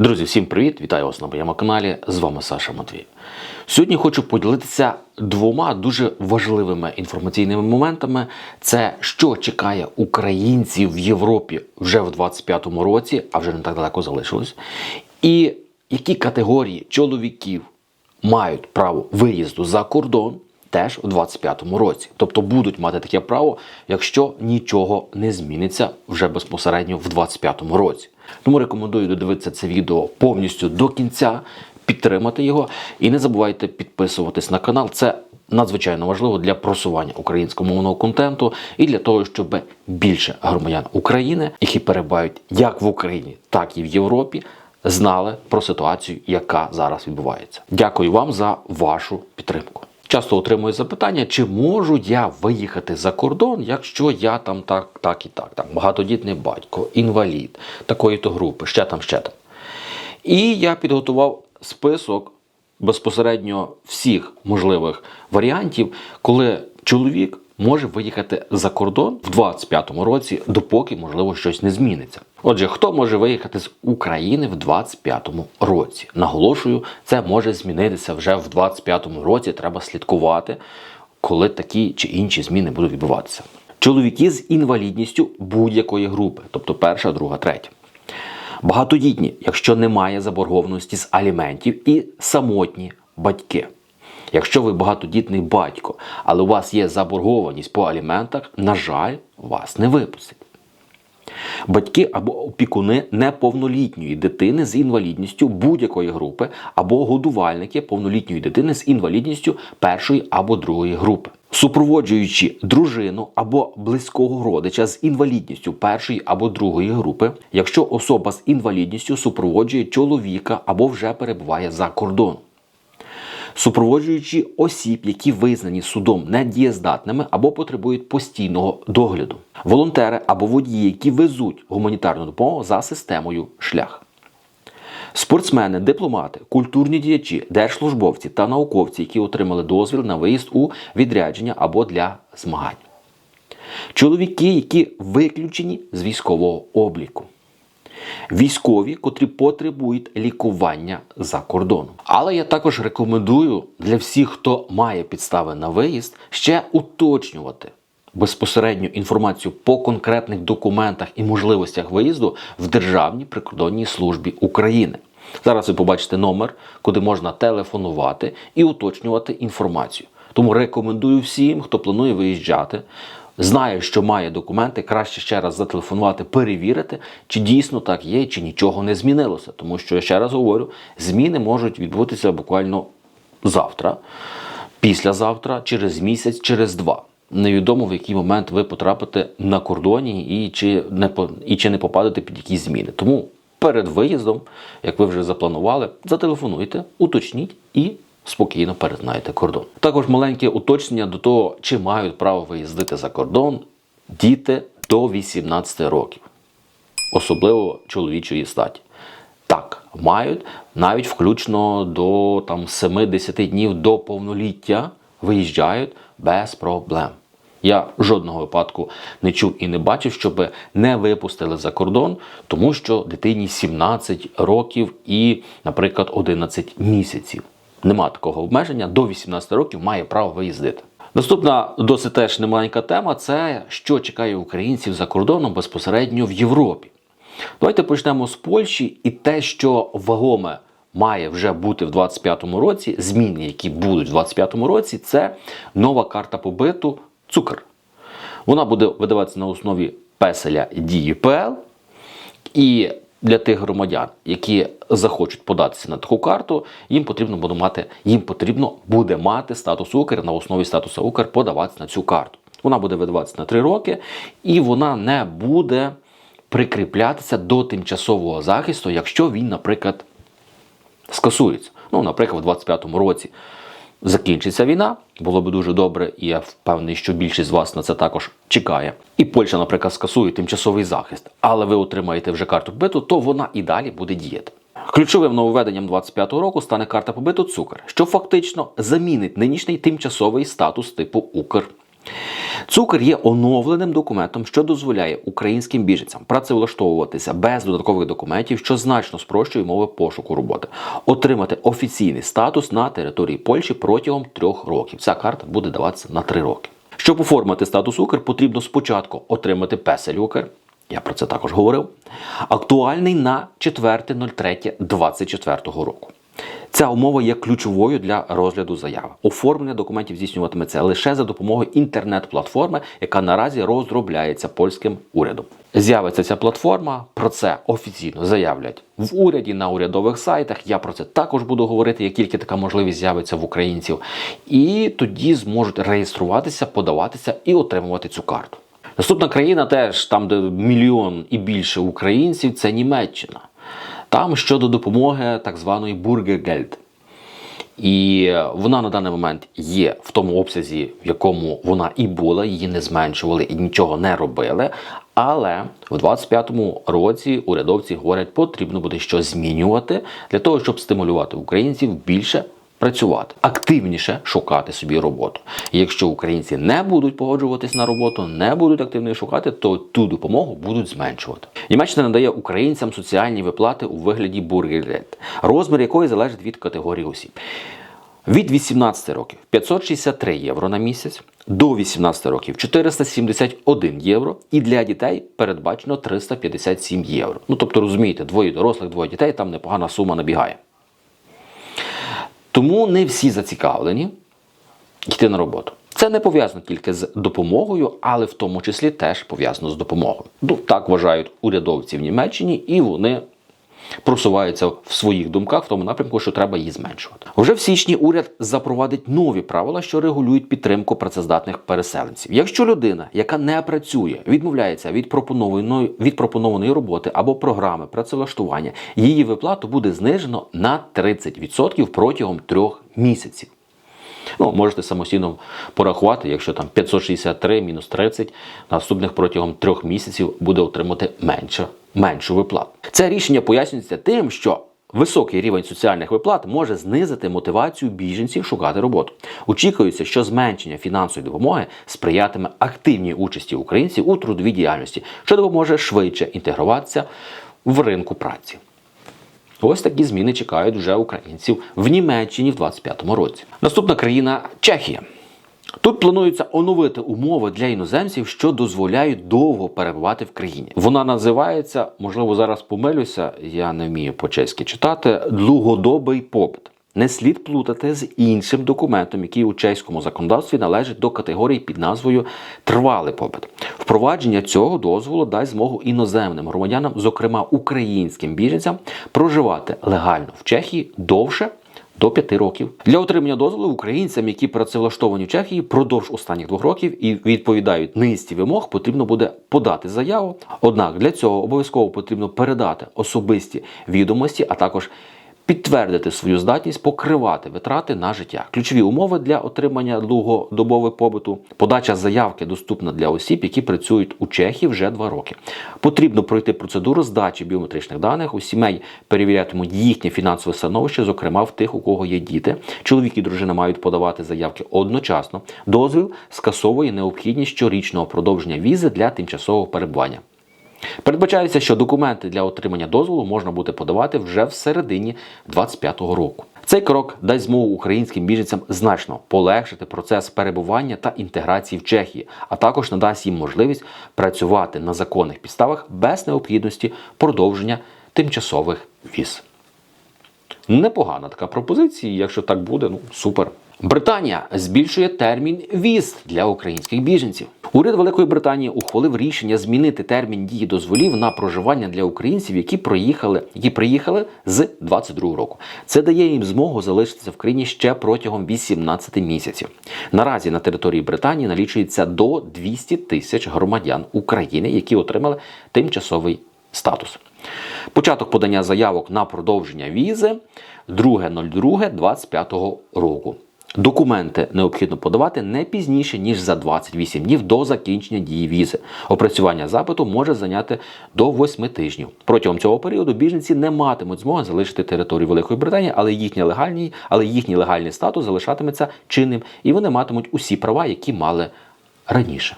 Друзі, всім привіт! Вітаю вас на моєму каналі. З вами Саша Матвій. Сьогодні хочу поділитися двома дуже важливими інформаційними моментами. Це що чекає українців в Європі вже в 25-му році, а вже не так далеко залишилось. І які категорії чоловіків мають право виїзду за кордон теж у 25-му році. Тобто будуть мати таке право, якщо нічого не зміниться вже безпосередньо в 25-му році. Тому рекомендую додивитися це відео повністю до кінця, підтримати його і не забувайте підписуватись на канал. Це надзвичайно важливо для просування українськомовного контенту і для того, щоб більше громадян України, які перебувають як в Україні, так і в Європі, знали про ситуацію, яка зараз відбувається. Дякую вам за вашу підтримку. Часто отримую запитання, чи можу я виїхати за кордон, якщо я там так, так і так, там багатодітний батько, інвалід, такої то групи, ще там, ще там. І я підготував список безпосередньо всіх можливих варіантів, коли чоловік може виїхати за кордон в 25-му році, допоки можливо щось не зміниться. Отже, хто може виїхати з України в 25-му році? Наголошую, це може змінитися вже в 25-му році. Треба слідкувати, коли такі чи інші зміни будуть відбуватися. Чоловіки з інвалідністю будь-якої групи, тобто перша, друга, третя. Багатодітні, якщо немає заборгованості з аліментів, і самотні батьки. Якщо ви багатодітний батько, але у вас є заборгованість по аліментах, на жаль, вас не випустять. Батьки або опікуни неповнолітньої дитини з інвалідністю будь-якої групи, або годувальники повнолітньої дитини з інвалідністю першої або другої групи. Супроводжуючи дружину або близького родича з інвалідністю першої або другої групи, якщо особа з інвалідністю супроводжує чоловіка або вже перебуває за кордоном супроводжуючи осіб, які визнані судом недієздатними або потребують постійного догляду, волонтери або водії, які везуть гуманітарну допомогу за системою шлях. Спортсмени, дипломати, культурні діячі, держслужбовці та науковці, які отримали дозвіл на виїзд у відрядження або для змагань. Чоловіки, які виключені з військового обліку військові, котрі потребують лікування за кордоном. Але я також рекомендую для всіх, хто має підстави на виїзд, ще уточнювати. Безпосередню інформацію по конкретних документах і можливостях виїзду в Державній прикордонній службі України. Зараз ви побачите номер, куди можна телефонувати і уточнювати інформацію. Тому рекомендую всім, хто планує виїжджати, знає, що має документи, краще ще раз зателефонувати, перевірити, чи дійсно так є, чи нічого не змінилося. Тому що я ще раз говорю, зміни можуть відбутися буквально завтра, післязавтра, через місяць, через два. Невідомо в який момент ви потрапите на кордоні і чи не і чи не попадете під якісь зміни. Тому перед виїздом, як ви вже запланували, зателефонуйте, уточніть і спокійно перетинаєте кордон. Також маленьке уточнення до того, чи мають право виїздити за кордон діти до 18 років, особливо чоловічої статі. Так, мають навіть включно до там 7-10 днів до повноліття виїжджають без проблем. Я жодного випадку не чув і не бачив, щоб не випустили за кордон, тому що дитині 17 років і, наприклад, 11 місяців. Нема такого обмеження, до 18 років має право виїздити. Наступна досить теж немаленька тема це що чекає українців за кордоном безпосередньо в Європі. Давайте почнемо з Польщі і те, що вагоме має вже бути в 25-му році, зміни, які будуть в 25-му році, це нова карта побиту цукор. Вона буде видаватися на основі песеля ДІПЛ. І для тих громадян, які захочуть податися на таку карту, їм потрібно буде мати їм потрібно буде мати статус Укр на основі статусу Укр подаватися на цю карту. Вона буде видаватися на 3 роки, і вона не буде прикріплятися до тимчасового захисту, якщо він, наприклад, скасується. Ну, наприклад, у 25-му році закінчиться війна, було би дуже добре, і я впевнений, що більшість з вас на це також чекає. І Польща, наприклад, скасує тимчасовий захист, але ви отримаєте вже карту побиту, то вона і далі буде діяти. Ключовим нововведенням 25-го року стане карта побиту Цукер, що фактично замінить нинішній тимчасовий статус типу Укр. Цукер є оновленим документом, що дозволяє українським біженцям працевлаштовуватися без додаткових документів, що значно спрощує умови пошуку роботи, отримати офіційний статус на території Польщі протягом трьох років. Ця карта буде даватися на три роки. Щоб оформити статус Укр, потрібно спочатку отримати песель Укр. Я про це також говорив. Актуальний на 4.03.24 року. Ця умова є ключовою для розгляду заяви. Оформлення документів здійснюватиметься лише за допомогою інтернет-платформи, яка наразі розробляється польським урядом. З'явиться ця платформа, про це офіційно заявлять в уряді на урядових сайтах. Я про це також буду говорити, як тільки така можливість з'явиться в українців. І тоді зможуть реєструватися, подаватися і отримувати цю карту. Наступна країна теж там, де мільйон і більше українців, це Німеччина. Там щодо допомоги так званої Бургергельд. І вона на даний момент є в тому обсязі, в якому вона і була, її не зменшували і нічого не робили. Але в 25-му році урядовці говорять, потрібно буде щось змінювати для того, щоб стимулювати українців більше працювати, активніше шукати собі роботу. І якщо українці не будуть погоджуватись на роботу, не будуть активно шукати, то ту допомогу будуть зменшувати. Німеччина надає українцям соціальні виплати у вигляді бургерлет, розмір якої залежить від категорії осіб. Від 18 років 563 євро на місяць, до 18 років 471 євро, і для дітей передбачено 357 євро. Ну тобто, розумієте, двоє дорослих, двоє дітей, там непогана сума набігає. Тому не всі зацікавлені йти на роботу. Це не пов'язано тільки з допомогою, але в тому числі теж пов'язано з допомогою. Ну, так вважають урядовці в Німеччині, і вони просуваються в своїх думках в тому напрямку, що треба її зменшувати. Вже в січні уряд запровадить нові правила, що регулюють підтримку працездатних переселенців. Якщо людина, яка не працює, відмовляється від пропонованої від пропонованої роботи або програми працевлаштування, її виплату буде знижено на 30% протягом трьох місяців. Ну, можете самостійно порахувати, якщо там 563 мінус 30, наступних протягом трьох місяців буде отримати менше, меншу виплату. Це рішення пояснюється тим, що високий рівень соціальних виплат може знизити мотивацію біженців шукати роботу. Очікується, що зменшення фінансової допомоги сприятиме активній участі українців у трудовій діяльності, що допоможе швидше інтегруватися в ринку праці. Ось такі зміни чекають вже українців в Німеччині в 2025 році. Наступна країна Чехія. Тут планується оновити умови для іноземців, що дозволяють довго перебувати в країні. Вона називається, можливо, зараз помилюся, я не вмію по-чеськи читати, «Длугодобий попит. Не слід плутати з іншим документом, який у чеському законодавстві належить до категорії під назвою Тривалий попит. Впровадження цього дозволу дасть змогу іноземним громадянам, зокрема українським біженцям, проживати легально в Чехії довше. До п'яти років для отримання дозволу українцям, які працевлаштовані в Чехії продовж останніх двох років і відповідають низці вимог, потрібно буде подати заяву. Однак для цього обов'язково потрібно передати особисті відомості, а також підтвердити свою здатність покривати витрати на життя. Ключові умови для отримання довгодобового побуту. Подача заявки доступна для осіб, які працюють у Чехії вже два роки. Потрібно пройти процедуру здачі біометричних даних. У сімей перевірятимуть їхнє фінансове становище, зокрема в тих, у кого є діти. Чоловік і дружина мають подавати заявки одночасно. Дозвіл скасовує необхідність щорічного продовження візи для тимчасового перебування. Передбачається, що документи для отримання дозволу можна буде подавати вже в середині 2025 року. Цей крок дасть змогу українським біженцям значно полегшити процес перебування та інтеграції в Чехії, а також надасть їм можливість працювати на законних підставах без необхідності продовження тимчасових віз. Непогана така пропозиція, якщо так буде, ну супер. Британія збільшує термін віз для українських біженців. Уряд Великої Британії ухвалив рішення змінити термін дії дозволів на проживання для українців, які проїхали, які приїхали з 22 року. Це дає їм змогу залишитися в країні ще протягом 18 місяців. Наразі на території Британії налічується до 200 тисяч громадян України, які отримали тимчасовий статус. Початок подання заявок на продовження візи 2.02.25 року. Документи необхідно подавати не пізніше, ніж за 28 днів до закінчення дії візи. Опрацювання запиту може зайняти до 8 тижнів. Протягом цього періоду біженці не матимуть змоги залишити територію Великої Британії, але їхній легальний, але їхній легальний статус залишатиметься чинним, і вони матимуть усі права, які мали раніше.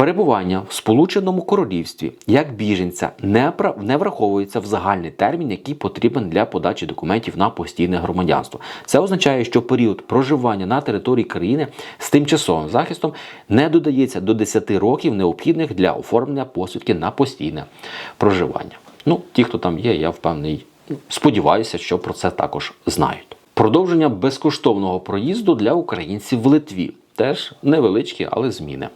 Перебування в Сполученому Королівстві як біженця не, враховується в загальний термін, який потрібен для подачі документів на постійне громадянство. Це означає, що період проживання на території країни з тимчасовим захистом не додається до 10 років, необхідних для оформлення посвідки на постійне проживання. Ну, ті, хто там є, я впевнений, сподіваюся, що про це також знають. Продовження безкоштовного проїзду для українців в Литві теж невеличкі, але зміни.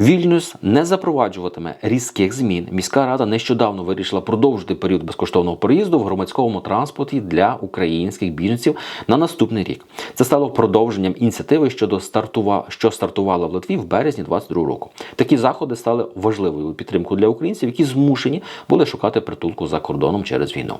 Вільнюс не запроваджуватиме різких змін. Міська рада нещодавно вирішила продовжити період безкоштовного проїзду в громадському транспорті для українських біженців на наступний рік. Це стало продовженням ініціативи щодо стартува... що стартувала в Литві в березні 2022 року. Такі заходи стали важливою підтримкою для українців, які змушені були шукати притулку за кордоном через війну.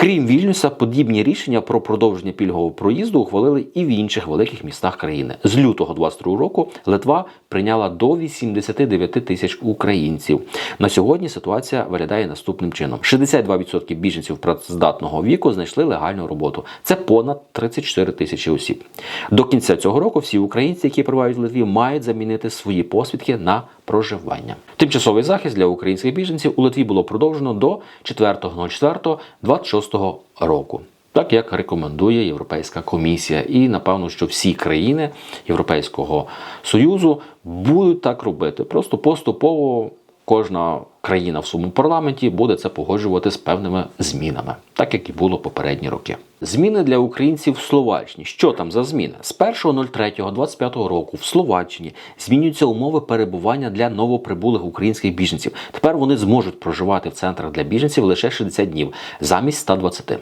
Крім Вільнюса, подібні рішення про продовження пільгового проїзду ухвалили і в інших великих містах країни. З лютого 22 року Литва прийняла до 89 тисяч українців. На сьогодні ситуація виглядає наступним чином: 62% біженців працездатного віку знайшли легальну роботу. Це понад 34 тисячі осіб. До кінця цього року всі українці, які перебувають в Литві, мають замінити свої посвідки на проживання. Тимчасовий захист для українських біженців у Литві було продовжено до 4.04.26 року. Так як рекомендує Європейська комісія, і напевно, що всі країни Європейського Союзу будуть так робити. Просто поступово кожна країна в своєму парламенті буде це погоджувати з певними змінами, так як і було попередні роки. Зміни для українців в Словаччині. Що там за зміни? З 1.03.25 року в Словаччині змінюються умови перебування для новоприбулих українських біженців. Тепер вони зможуть проживати в центрах для біженців лише 60 днів замість 120.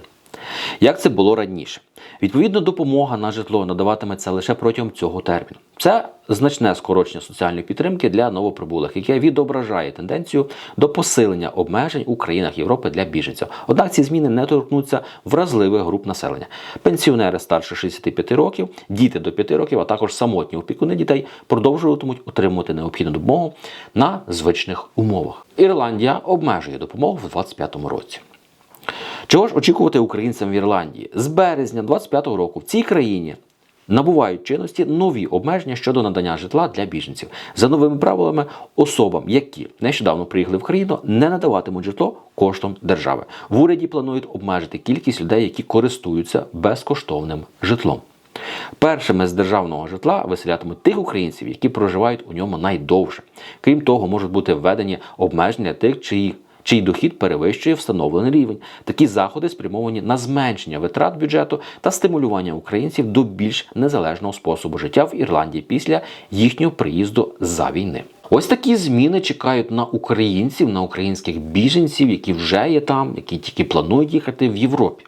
Як це було раніше? Відповідно, допомога на житло надаватиметься лише протягом цього терміну. Це значне скорочення соціальної підтримки для новоприбулих, яке відображає тенденцію до посилення обмежень у країнах Європи для біженців. Однак ці зміни не торкнуться вразливих груп населення: пенсіонери старше 65 років, діти до 5 років, а також самотні опікуни дітей продовжуватимуть отримувати необхідну допомогу на звичних умовах. Ірландія обмежує допомогу в 2025 році. Чого ж очікувати українцям в Ірландії? З березня 25-го року в цій країні набувають чинності нові обмеження щодо надання житла для біженців. За новими правилами, особам, які нещодавно приїхали в країну, не надаватимуть житло коштом держави. В уряді планують обмежити кількість людей, які користуються безкоштовним житлом. Першими з державного житла виселятимуть тих українців, які проживають у ньому найдовше. Крім того, можуть бути введені обмеження тих, чиї чий дохід перевищує встановлений рівень. Такі заходи спрямовані на зменшення витрат бюджету та стимулювання українців до більш незалежного способу життя в Ірландії після їхнього приїзду за війни. Ось такі зміни чекають на українців, на українських біженців, які вже є там, які тільки планують їхати в Європі.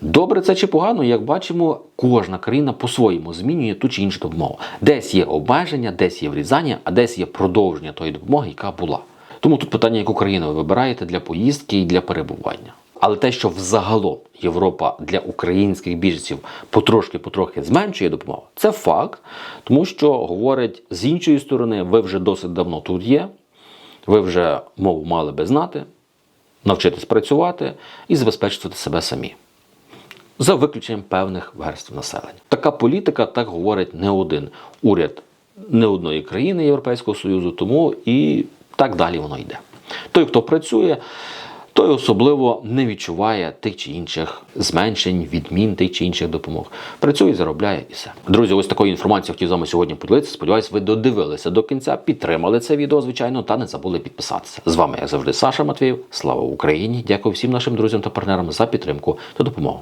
Добре це чи погано, як бачимо, кожна країна по-своєму змінює ту чи іншу допомогу. Десь є обмеження, десь є врізання, а десь є продовження тої допомоги, яка була. Тому тут питання, яку країну ви вибираєте для поїздки і для перебування. Але те, що взагалом Європа для українських біженців потрошки-потрохи зменшує допомогу, це факт, тому що говорить з іншої сторони, ви вже досить давно тут є, ви вже мову мали би знати, навчитись працювати і забезпечувати себе самі. За виключенням певних верств населення. Така політика так говорить не один уряд не одної країни Європейського Союзу, тому і так далі воно йде. Той, хто працює, той особливо не відчуває тих чи інших зменшень, відмін тих чи інших допомог. Працює, заробляє і все. Друзі, ось такою інформацією хотів з вами сьогодні поділитися. Сподіваюсь, ви додивилися до кінця, підтримали це відео, звичайно, та не забули підписатися. З вами, як завжди, Саша Матвіїв. Слава Україні! Дякую всім нашим друзям та партнерам за підтримку та допомогу.